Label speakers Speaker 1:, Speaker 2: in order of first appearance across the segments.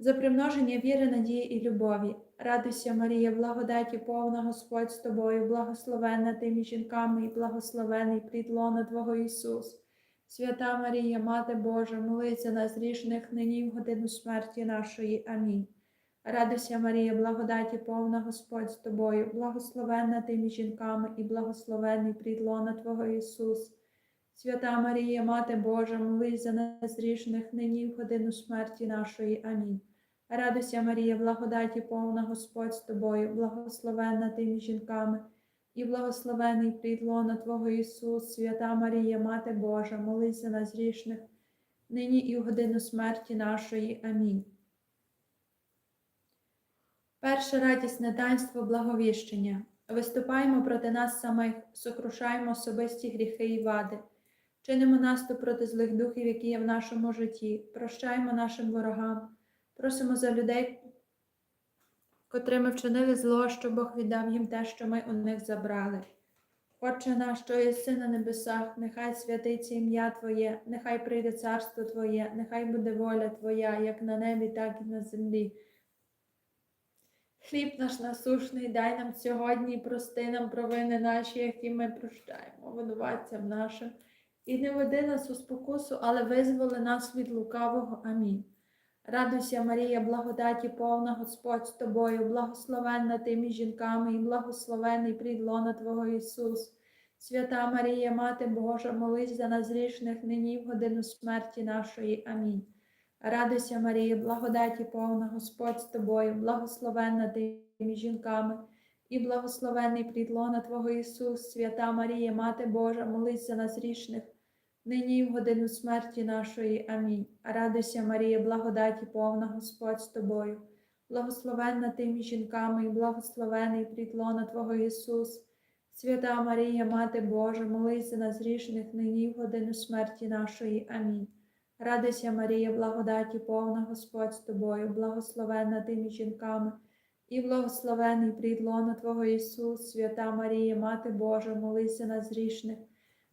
Speaker 1: За примноження віри, надії і любові. Радуйся, Марія, благодаті повна Господь з тобою, благословенна ти між жінками і благословений плід лона Твого Ісус. Свята Марія, Мати Божа, молиться нас грішних нині в годину смерті нашої. Амінь. Радуйся, Марія, благодаті повна Господь з тобою, благословенна ти між жінками і благословений плід лона Твого Ісус. Свята Марія, Мати Божа, молись за нас грішних нині в годину смерті нашої. Амінь. Радуйся, Марія, благодаті повна Господь з тобою, благословенна ти між жінками, і благословений плід Твого Ісус, свята Марія, Мати Божа, молись за нас грішних, нині і в годину смерті нашої. Амінь. Перше радісне таїнство благовіщення. Виступаємо проти нас самих, сокрушаємо особисті гріхи і вади, чинимо наступ проти злих духів, які є в нашому житті, прощаємо нашим ворогам, просимо за людей, котрими вчинили зло, що Бог віддав їм те, що ми у них забрали. Отче наш, що єси на небесах, нехай святиться ім'я Твоє, нехай прийде царство Твоє, нехай буде воля Твоя, як на небі, так і на землі. Хліб наш насушний, дай нам сьогодні і прости нам провини наші, які ми прощаємо, винуватцям нашим. І не веди нас у спокусу, але визволи нас від лукавого. Амінь. Радуйся, Марія, благодаті повна Господь з тобою, благословенна ти між жінками, і благословений плід лона Твого Ісус. Свята Марія, Мати Божа, молись за нас грішних нині в годину смерті нашої. Амінь. Радуйся, Марія, благодаті повна Господь з тобою, благословенна ти жінками, і благословений плід лона Твого Ісус, свята Марія, Мати Божа, молись за нас грішних, нині і в годину смерті нашої. Амінь. Радуйся, Марія, благодаті повна Господь з тобою, благословенна ти між жінками, і благословений плід лона Твого Ісус, свята Марія, Мати Божа, молись за нас грішних, нині в годину смерті нашої. Амінь. Радуйся, Марія, благодаті повна Господь з тобою, благословенна ти між жінками, і благословений плід лона Твого Ісус, свята Марія, Мати Божа, молися нас грішних,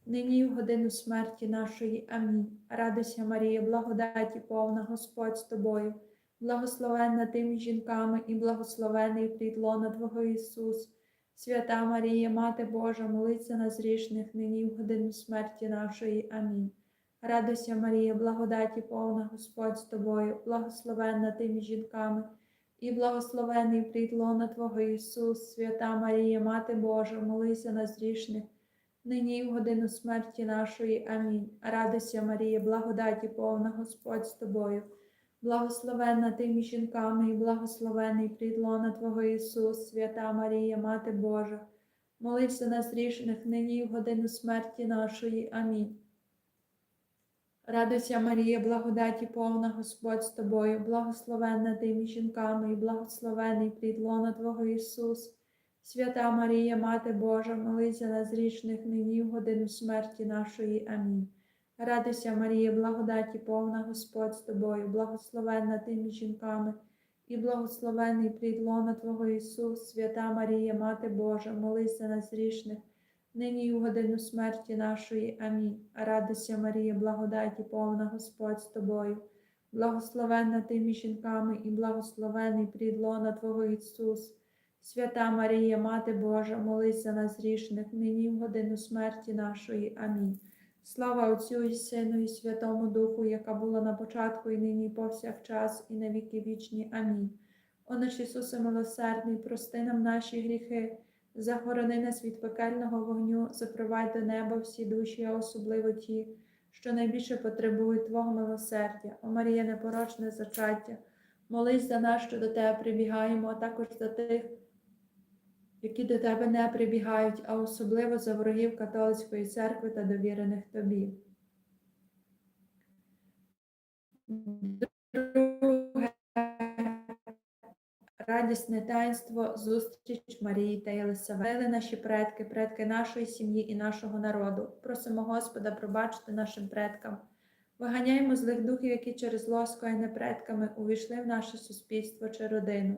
Speaker 1: нині в годину смерті нашої. Амінь. Радуйся, Марія, благодаті повна Господь з тобою, благословенна ти між жінками, і благословений плід лона Твого Ісус, свята Марія, Мати Божа, молися нас грішних, нині в годину смерті нашої. Амінь. Радуйся, Марія, благодаті повна Господь з тобою, благословенна ти між жінками, і благословений плід лона Твого Ісус, свята Марія, Мати Божа, молися нас грішних, нині і в годину смерті нашої. Амінь. Радуйся, Марія, благодаті повна Господь з тобою, благословенна ти між жінками, і благословений плід лона Твого Ісус, свята Марія, Мати Божа, молися нас грішних, нині і в годину смерті нашої. Амінь. Радуйся, Марія, благодаті повна Господь з тобою, благословенна ти між жінками, і благословений плід Твого Ісус. Свята Марія, Мати Божа, молись за нас грішних нині в годину смерті нашої. Амінь. Радуйся, Марія, благодаті повна Господь з тобою, благословенна ти між жінками, і благословений плід Твого Ісус, свята Марія, Мати Божа, молись за нас грішних, нині і у годину смерті нашої. Амінь. Радуйся, Марія, благодаті повна Господь з тобою. Благословенна ти між жінками і благословений плід лона Твого Ісус. Свята Марія, Мати Божа, молись за нас грішних, нині в годину смерті нашої. Амінь. Слава Отцю і Сину, і Святому Духу, яка була на початку, і нині, і повсякчас, і на віки вічні. Амінь. О наш Ісусе милосердний, прости нам наші гріхи, захорони нас від пекельного вогню, запровадь до неба всі душі, а особливо ті, що найбільше потребують Твого милосердя. О Марія, непорочне зачаття, молись за нас, що до Тебе прибігаємо, а також за тих, які до Тебе не прибігають, а особливо за ворогів католицької церкви та довірених Тобі. Друге радісне таїнство, зустріч Марії та Єлисавети, наші предки, предки нашої сім'ї і нашого народу. Просимо Господа пробачити нашим предкам. Виганяємо злих духів, які через зло скоєне предками увійшли в наше суспільство чи родину.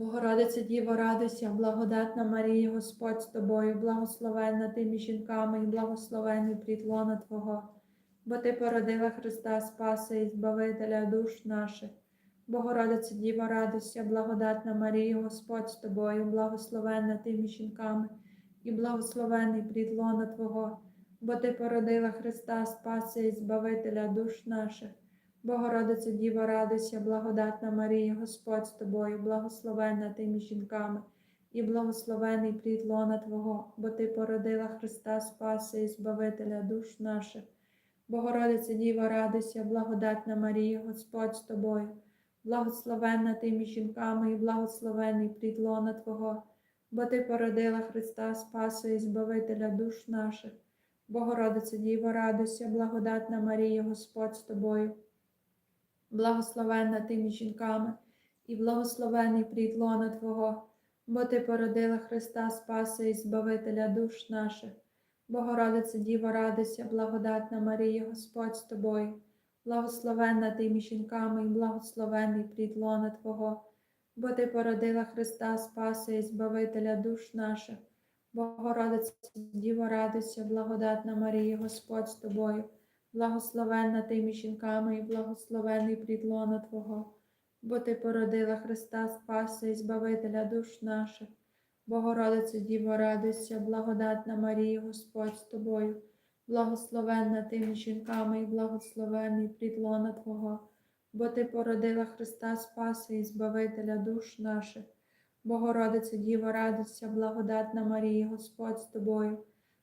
Speaker 1: Богородиця Діво, радуйся, благодатна Марія, Господь з тобою, благословенна ти між жінками і благословений плід Твого, бо Ти породила Христа Спаса і Збавителя душ наших. Богородиця Діво, радуйся, благодатна Марія, Господь з тобою, благословенна ти між жінками і благословений плід лона Твого, бо Ти породила Христа Спаса і Збавителя душ наших. Богородиця Діва, радуйся, благодатна Марія, Господь з тобою, благословенна ти між жінками, і благословений плід лона Твого, бо Ти породила Христа Спаса і Збавителя душ наших. Богородиця Діва, радуйся, благодатна Марія, Господь з тобою, благословенна ти між жінками, і благословений плід лона Твого, бо Ти породила Христа Спаса і Збавителя душ наших. Богородиця Діва, радуйся, благодатна Марія, Господь з тобою. Благословенна ти між жінками, і благословений плід Твого, бо Ти породила Христа Спаса і Збавителя душ наших. Богородиця Діва, радуйся, благодатна Марія, Господь з тобою, благословенна ти між жінками, і благословений плід Твого, бо Ти породила Христа Спаса і Збавителя душ наших. Богородиця Діва, радуйся, благодатна Марія, Господь з тобою благословенна ти між жінками і благословений плід Твого, бо Ти породила Христа Спаса і Збавителя душ наших. Богородиця Діво, радуйся, благодатна Марія, Господь з тобою, благословенна ти між жінками і благословений плід Твого, бо Ти породила Христа Спаса і Збавителя душ наших. Богородиця Діво, радуйся, благодатна Марія, Господь з тобою.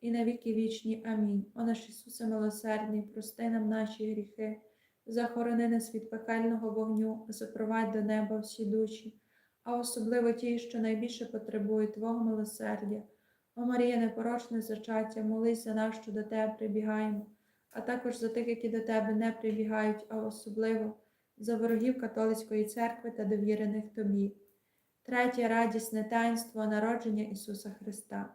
Speaker 1: і на віки вічні. Амінь. О наш Ісусе милосердний, прости нам наші гріхи, захорони нас від пекельного вогню, запровадь до неба всі душі, а особливо ті, що найбільше потребують Твого милосердя. О Марія, непорочне зачаття, молись за нас, що до Тебе прибігаємо, а також за тих, які до Тебе не прибігають, а особливо за ворогів католицької церкви та довірених Тобі. Третє радісне таїнство народження Ісуса Христа.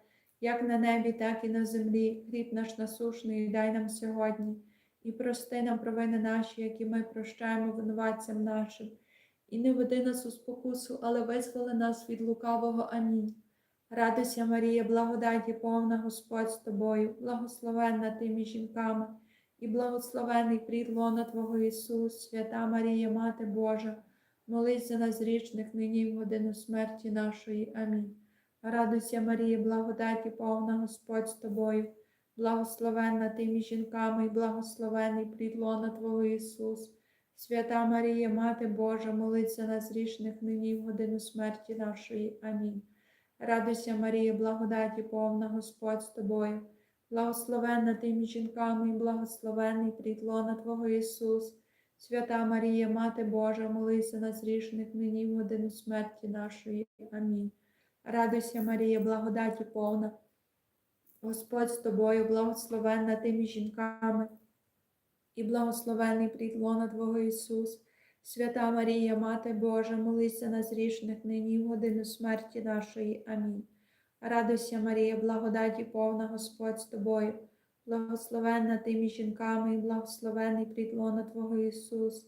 Speaker 1: як на небі, так і на землі. Хліб наш насушний дай нам сьогодні, і прости нам провини наші, які ми прощаємо винуватцям нашим. І не веди нас у спокусу, але визволи нас від лукавого. Амінь. Радуйся, Марія, благодаті повна Господь з тобою, благословенна ти між жінками, і благословений плід лона Твого Ісус, свята Марія, Мати Божа, молись за нас грішних нині в годину смерті нашої. Амінь. Радуйся, Марія, благодаті повна Господь з тобою, благословенна ти між жінками, і благословений плід лона Твого Ісус. Свята Марія, Мати Божа, молись за нас грішних нині в годину смерті нашої. Амінь. Радуйся, Марія, благодаті повна Господь з тобою, благословенна ти між жінками, і благословений плід лона Твого Ісус. Свята Марія, Мати Божа, молись за нас грішних нині в годину смерті нашої. Амінь. Радуйся, Марія, благодаті повна. Господь з тобою, благословенна ти між жінками, і благословений плід Твого Ісус. Свята Марія, Мати Божа, молися нас грішних нині в годину смерті нашої. Амінь. Радуйся, Марія, благодаті повна Господь з тобою, благословенна ти між жінками, і благословений плід Твого Ісус.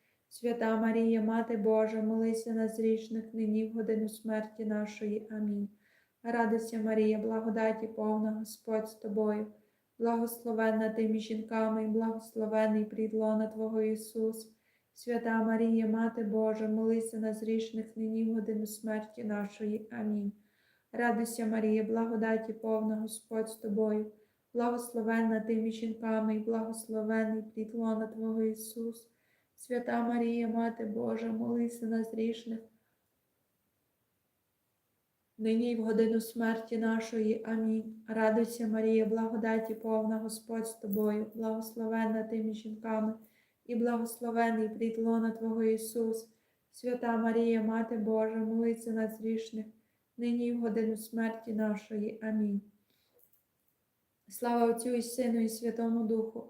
Speaker 1: Свята Марія, Мати Божа, молись за нас грішних нині в годину смерті нашої. Амінь. Радуйся, Марія, благодаті повна Господь з тобою, благословенна ти між жінками, благословений плід лона Твого Ісус. Свята Марія, Мати Божа, молися нас грішних нині в годину смерті нашої. Амінь. Радуйся, Марія, благодаті повна Господь з тобою, благословенна ти між жінками, благословений плід Твого Ісус. Свята Марія, Мати Божа, молися нас грішних. Нині й в годину смерті нашої. Амінь. Радуйся, Марія, благодаті повна Господь з тобою, благословенна ти між жінками і благословений плід лона Твого Ісус, свята Марія, Мати Божа, молись за нас грішних, нині і в годину смерті нашої. Амінь. Слава Отцю і Сину, і Святому Духу,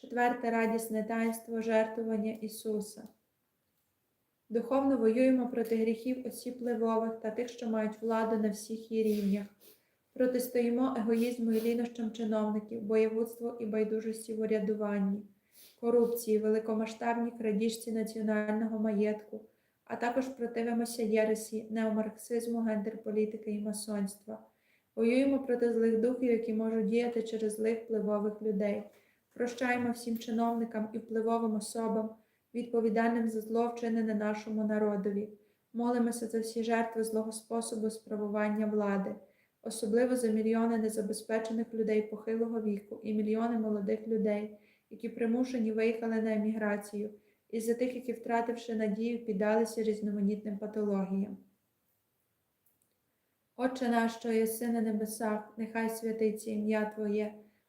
Speaker 1: Четверте радісне таїнство жертвування Ісуса. Духовно воюємо проти гріхів осіб пливових та тих, що мають владу на всіх її рівнях. Протистоїмо егоїзму і лінощам чиновників, боєвудству і байдужості в урядуванні, корупції, великомасштабній крадіжці національного маєтку, а також противимося єресі, неомарксизму, гендерполітики і масонства. Воюємо проти злих духів, які можуть діяти через злих впливових людей. Прощаємо всім чиновникам і впливовим особам, відповідальним за зло вчинене нашому народові. Молимося за всі жертви злого способу справування влади особливо за мільйони незабезпечених людей похилого віку і мільйони молодих людей, які примушені виїхали на еміграцію, і за тих, які, втративши надію, піддалися різноманітним патологіям. Отче наш, що єси на небесах, нехай святиться ім'я Твоє,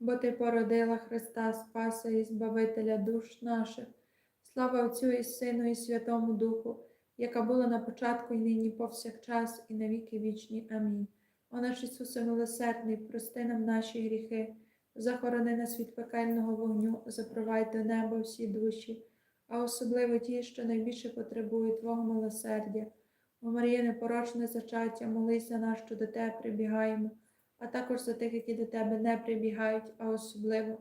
Speaker 1: бо Ти породила Христа Спаса і Збавителя душ наших. Слава Отцю і Сину, і Святому Духу, яка була на початку і нині повсякчас, і на віки вічні. Амінь. О наш Ісусе милосердний, прости нам наші гріхи, захорони нас від пекельного вогню, запровадь до неба всі душі, а особливо ті, що найбільше потребують Твого милосердя. О Марія, непорочне зачаття, молись за нас, що до Тебе прибігаємо, а також за тих, які до Тебе не прибігають, а особливо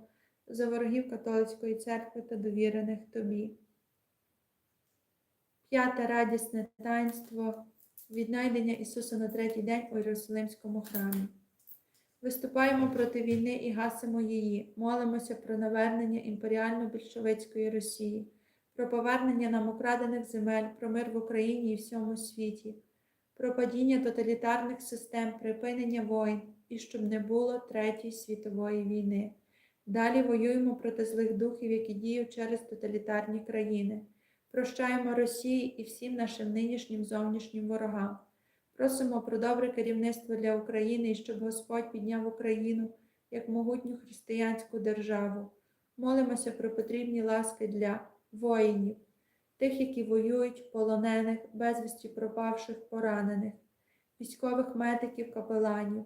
Speaker 1: за ворогів католицької церкви та довірених тобі. П'яте радісне таїнство віднайдення Ісуса на третій день у Єрусалимському храмі. Виступаємо проти війни і гасимо її, молимося про навернення імперіально-більшовицької Росії, про повернення нам украдених земель, про мир в Україні і всьому світі, про падіння тоталітарних систем, припинення воїн і щоб не було Третьої світової війни. Далі воюємо проти злих духів, які діють через тоталітарні країни. Прощаємо Росії і всім нашим нинішнім зовнішнім ворогам. Просимо про добре керівництво для України і щоб Господь підняв Україну як могутню християнську державу. Молимося про потрібні ласки для воїнів, тих, які воюють, полонених, безвісті пропавших, поранених, військових медиків, капеланів,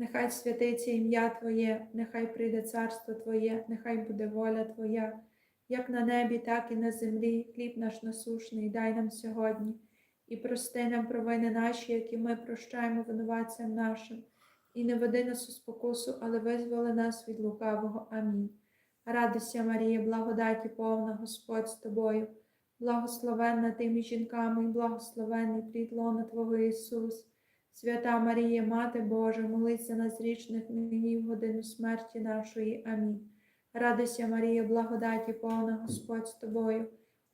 Speaker 1: Нехай святиться ім'я Твоє, нехай прийде царство Твоє, нехай буде воля Твоя, як на небі, так і на землі. Хліб наш насушний, дай нам сьогодні, і прости нам провини наші, які ми прощаємо винуватцям нашим, і не веди нас у спокусу, але визволи нас від лукавого. Амінь. Радуйся, Марія, благодаті повна Господь з тобою, благословенна ти жінками, і благословенний плід лона Твого Ісус. Свята Марія, Мати Божа, молися нас річних нині в годину смерті нашої. Амінь. Радуйся, Марія, благодаті повна Господь з тобою,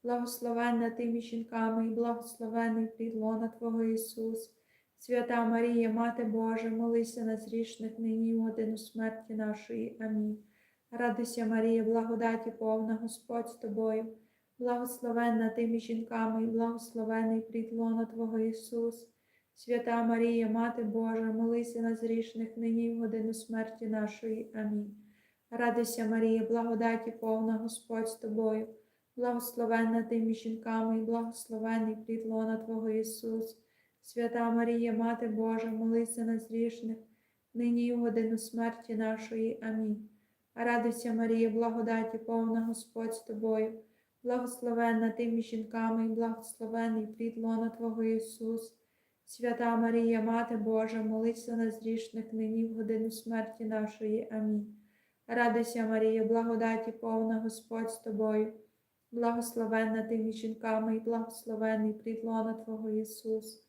Speaker 1: благословенна ти між жінками, і благословений плід лона Твого Ісус. Свята Марія, Мати Божа, молися нас річних нині в годину смерті нашої. Амінь. Радуйся, Марія, благодаті повна Господь з тобою, благословенна ти між жінками, і благословений плід лона Твого Ісус. Свята Марія, Мати Божа, молися нас грішних нині в годину смерті нашої. Амінь. Радуйся, Марія, благодаті повна Господь з тобою, благословенна ти між жінками, і благословений плід лона Твого Ісус. Свята Марія, Мати Божа, молися нас грішних, нині в годину смерті нашої. Амінь. Радуйся, Марія, благодаті, повна Господь з тобою, благословенна ти між жінками, і благословений плід лона Твого Ісус. Свята Марія, Мати Божа, молись за нас грішних нині в годину смерті нашої. Амінь. Радуйся, Марія, благодаті, повна Господь з тобою, благословенна ти між жінками, і благословений плід лона Твого Ісус.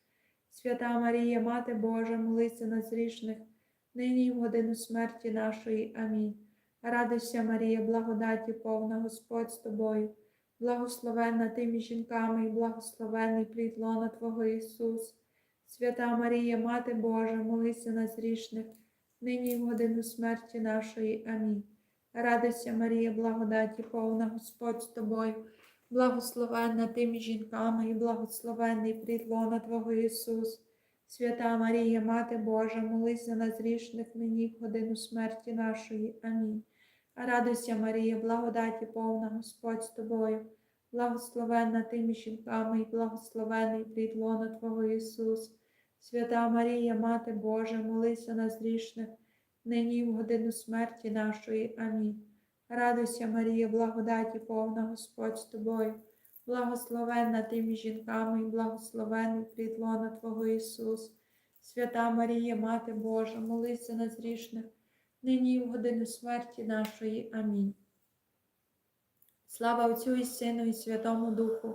Speaker 1: Свята Марія, Мати Божа, молись за нас грішних, нині і в годину смерті нашої. Амінь. Радуйся, Марія, благодаті, повна Господь з тобою, благословенна ти між жінками, і благословений плід Твого Ісус. Свята Марія, Мати Божа, молись за нас грішних, нині і в годину смерті нашої. Амінь. Радуйся, Марія, благодаті, повна Господь з тобою, благословенна ти жінками, і благословенний плід Твого Ісус. Свята Марія, Мати Божа, молись за нас грішних нині в годину смерті нашої. Амінь. Радуйся, Марія, благодаті повна Господь з тобою, благословенна ти жінками, і благословений плід лона Твого Ісус. Свята Марія, Мати Божа, молись за нас грішних, нині в годину смерті нашої. Амінь. Радуйся, Марія, благодаті повна Господь з тобою, благословенна ти між жінками, і благословений плід Твого Ісус. Свята Марія, Мати Божа, молись за нас грішних, нині і в годину смерті нашої. Амінь. Слава Отцю і Сину, і Святому Духу,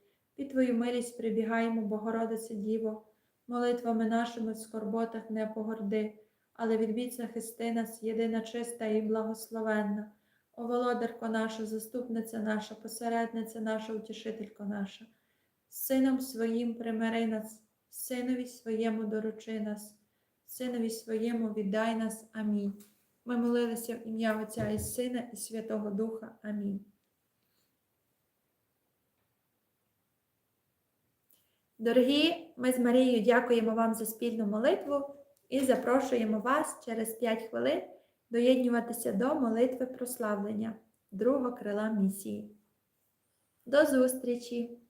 Speaker 1: Під Твою милість прибігаємо, Богородице Діво, молитвами нашими в скорботах не погорди, але відбідь захисти нас, єдина чиста і благословенна. О володарко наша, заступниця наша, посередниця наша, утішителько наша, Сином своїм примири нас, Синові своєму доручи нас, Синові своєму віддай нас. Амінь. Ми молилися в ім'я Отця і Сина, і Святого Духа. Амінь. Дорогі, ми з Марією дякуємо вам за спільну молитву і запрошуємо вас через 5 хвилин доєднюватися до молитви прославлення другого крила місії. До зустрічі!